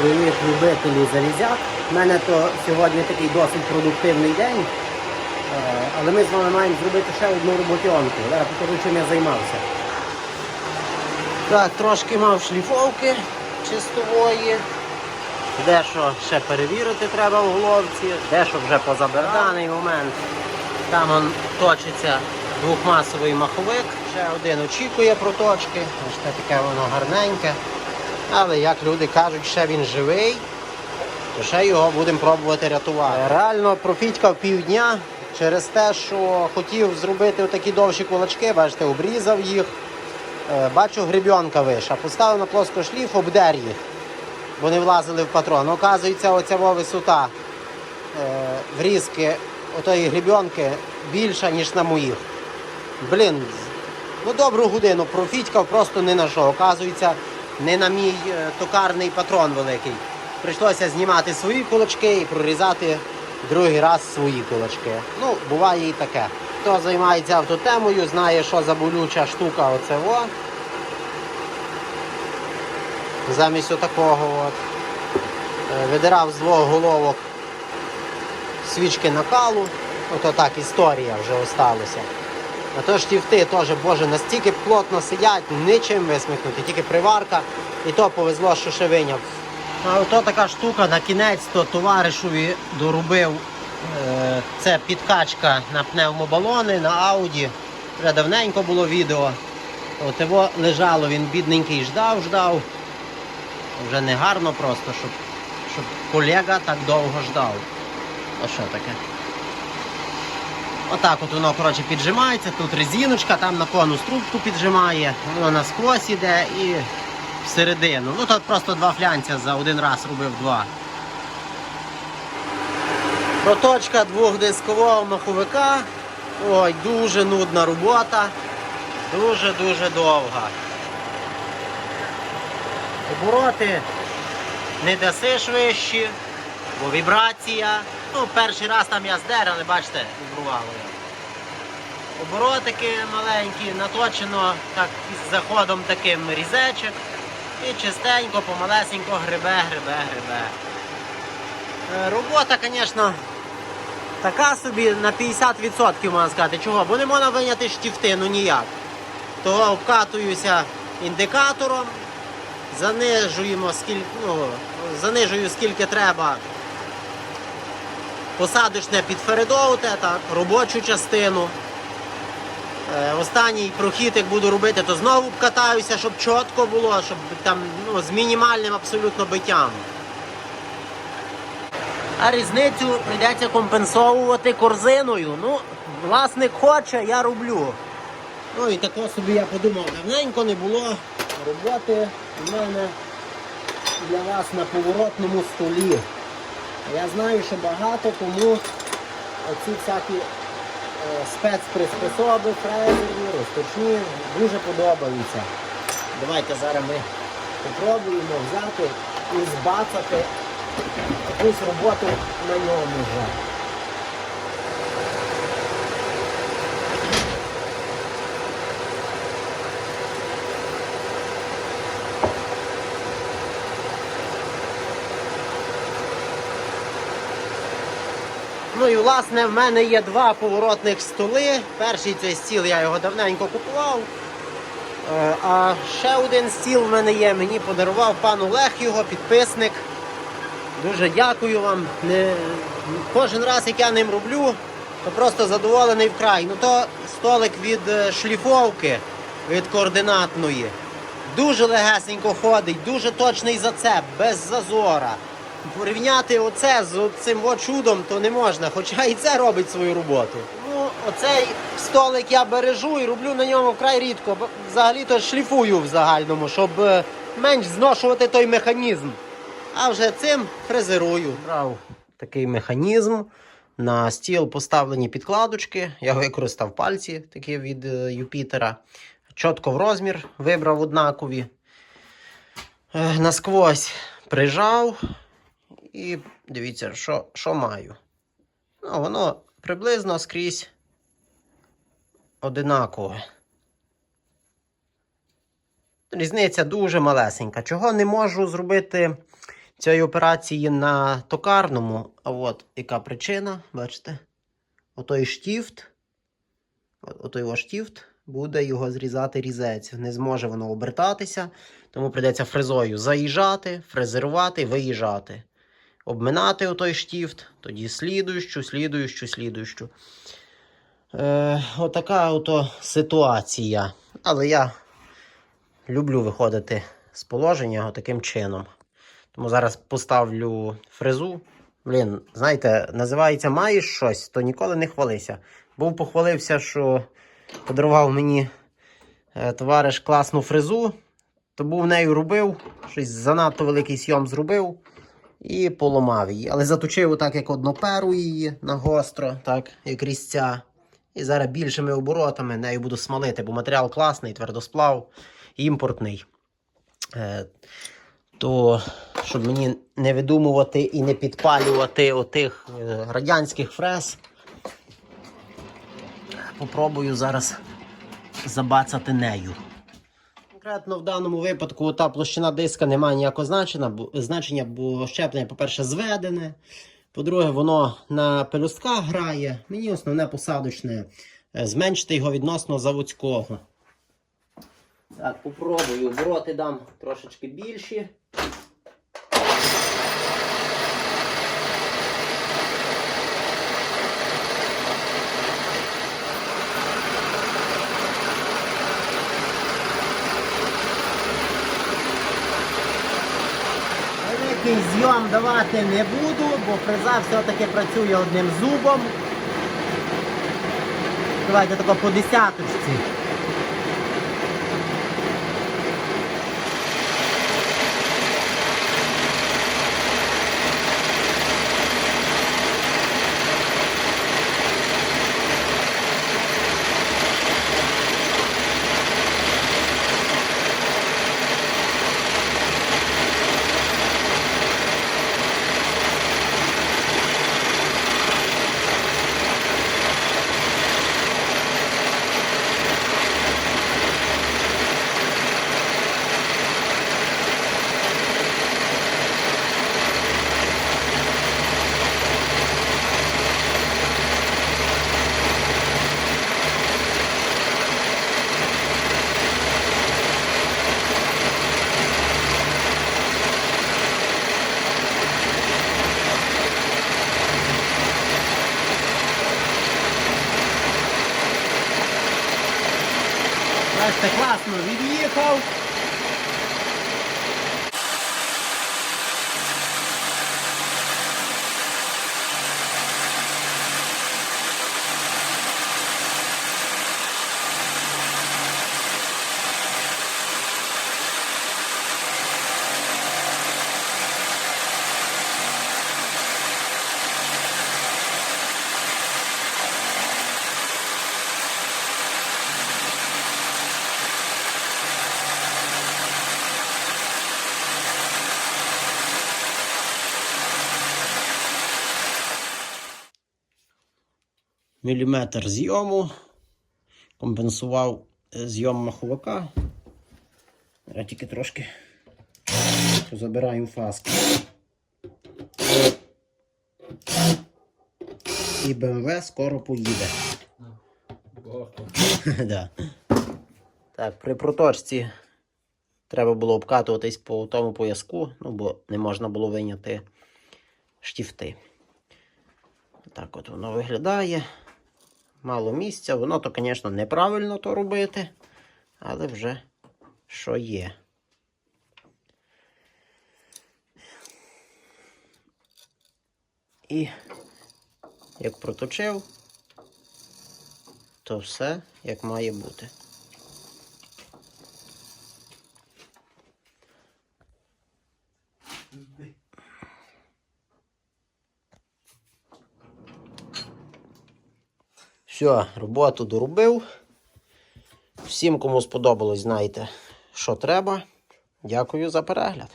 Привіт, любителі залізяк. У мене то сьогодні такий досить продуктивний день. Е, Але ми з вами маємо зробити ще одну роботянку. Зараз покажу, чим я займався. Так, трошки мав шліфовки чистової. Дещо ще перевірити треба в головці, дещо вже позабирав. В даний момент там он точиться двохмасовий маховик. Ще один очікує проточки. Бачите, таке воно гарненьке. Але як люди кажуть, ще він живий, то ще його будемо пробувати рятувати. Реально профітькав півдня через те, що хотів зробити такі довші кулачки, бачите, обрізав їх. Е, Бачу, гребінка виша. Поставив на плоскошліф, обдер їх, бо не влазили в патрон. Оказується, оця висота е, врізки отої гребінки більша, ніж на моїх. Блін, ну добру годину профітькав, просто не на що. Оказується, не на мій е, токарний патрон великий. Прийшлося знімати свої кулачки і прорізати другий раз свої кулачки. Ну, буває і таке. Хто займається автотемою, знає, що за болюча штука оце во. Замість отакого от. Е, Видирав з двох головок свічки накалу. Ото так історія вже осталася. А то штіфти теж, боже, настільки плотно сидять, нічим висмикнути, тільки приварка, і то повезло, що ще виняв. А ото така штука на кінець то товаришові доробив. Е, Це підкачка на пневмобалони, на ауді. Вже давненько було відео. От його лежало, він бідненький ждав, ждав. Вже не гарно просто, щоб, щоб колега так довго ждав. А що таке? Отак от воно коротше, піджимається, тут резиночка, там на конус трубку піджимає, воно насквозь іде і всередину. Ну тут просто два флянця за один раз робив два. Проточка двохдискового маховика. Ой, дуже нудна робота. Дуже-дуже довга. Обороти не дасиш вищі, бо вібрація. Ну, перший раз там я здер, але бачите, вібрувало. як. Оборотики маленькі, наточено так із заходом таким різечок. І чистенько, помалесенько грибе, грибе, грибе. Е, Робота, звісно, така собі на 50% можна сказати. Чого? Бо не можна виняти штифти, ну ніяк. Того обкатуюся індикатором, занижуємо скільки, ну, занижую скільки треба посадочне підфередовте, так, робочу частину. Е, Останній прохід, як буду робити, то знову катаюся, щоб чітко було, щоб там ну, з мінімальним абсолютно биттям. А різницю прийдеться компенсовувати корзиною. Ну, власник хоче, я роблю. Ну і тако собі я подумав, давненько не було роботи у мене для вас на поворотному столі. Я знаю, що багато кому оці всякі е, спецприспособи, фрезерні, розточні дуже подобаються. Давайте зараз ми спробуємо взяти і збацати якусь роботу на ньому вже. Ну і власне в мене є два поворотних столи. Перший цей стіл я його давненько купував. Е, А ще один стіл в мене є, мені подарував пан Олег його, підписник. Дуже дякую вам. Не... Кожен раз, як я ним роблю, то просто задоволений вкрай. Ну то столик від е, шліфовки, від координатної. Дуже легесенько ходить, дуже точний зацеп, без зазора. Порівняти оце з цим чудом то не можна, хоча і це робить свою роботу. Ну, оцей столик я бережу і роблю на ньому вкрай рідко, взагалі-то шліфую в загальному, щоб е, менш зношувати той механізм. А вже цим фрезерую. Брав такий механізм. На стіл поставлені підкладочки. Я використав пальці такі від е, Юпітера. Чітко в розмір вибрав однакові. Е, Насквозь прижав. І дивіться, що, що маю. Ну, воно приблизно скрізь одинакове. Різниця дуже малесенька. Чого не можу зробити цієї операції на токарному. А от яка причина, бачите? Отой штіфт, отой ваш штіфт, буде його зрізати різець. Не зможе воно обертатися, тому прийдеться фрезою заїжджати, фрезерувати, виїжджати. Обминати отой штіфт, тоді слідуючу, слідуючу, слідуючу. Е, отака ото ситуація. Але я люблю виходити з положення таким чином. Тому зараз поставлю фрезу. Блін, знаєте, називається маєш щось, то ніколи не хвалися. Був похвалився, що подарував мені е, товариш класну фрезу, то був нею робив, щось занадто великий сйом зробив і поламав її. Але заточив так, як одноперу її на гостро, так, як різця. І зараз більшими оборотами нею буду смалити, бо матеріал класний, твердосплав, імпортний. Е, то щоб мені не видумувати і не підпалювати отих е, радянських фрез, попробую зараз забацати нею. Конкретно в даному випадку та площина диска не має ніякого значення, бо, значення, бо щеплення, по-перше, зведене. По-друге, воно на пелюстках грає. Мені основне посадочне е, зменшити його відносно заводського. Так, попробую. Обороти дам трошечки більші. Великий зйом давати не буду, бо фреза все-таки працює одним зубом. Давайте тако по десяточці. Glas wie die hier kauft. Міліметр зйому. Компенсував е, зйом маховика. Зараз тільки трошки забираємо фаски. І БМВ скоро поїде. да. Так, при проточці треба було обкатуватись по тому пояску, ну бо не можна було виняти штіфти. Так от воно виглядає. Мало місця. Воно то, звісно, неправильно то робити, але вже що є. І як проточив, то все як має бути. Все, роботу доробив. Всім, кому сподобалось, знаєте, що треба. Дякую за перегляд.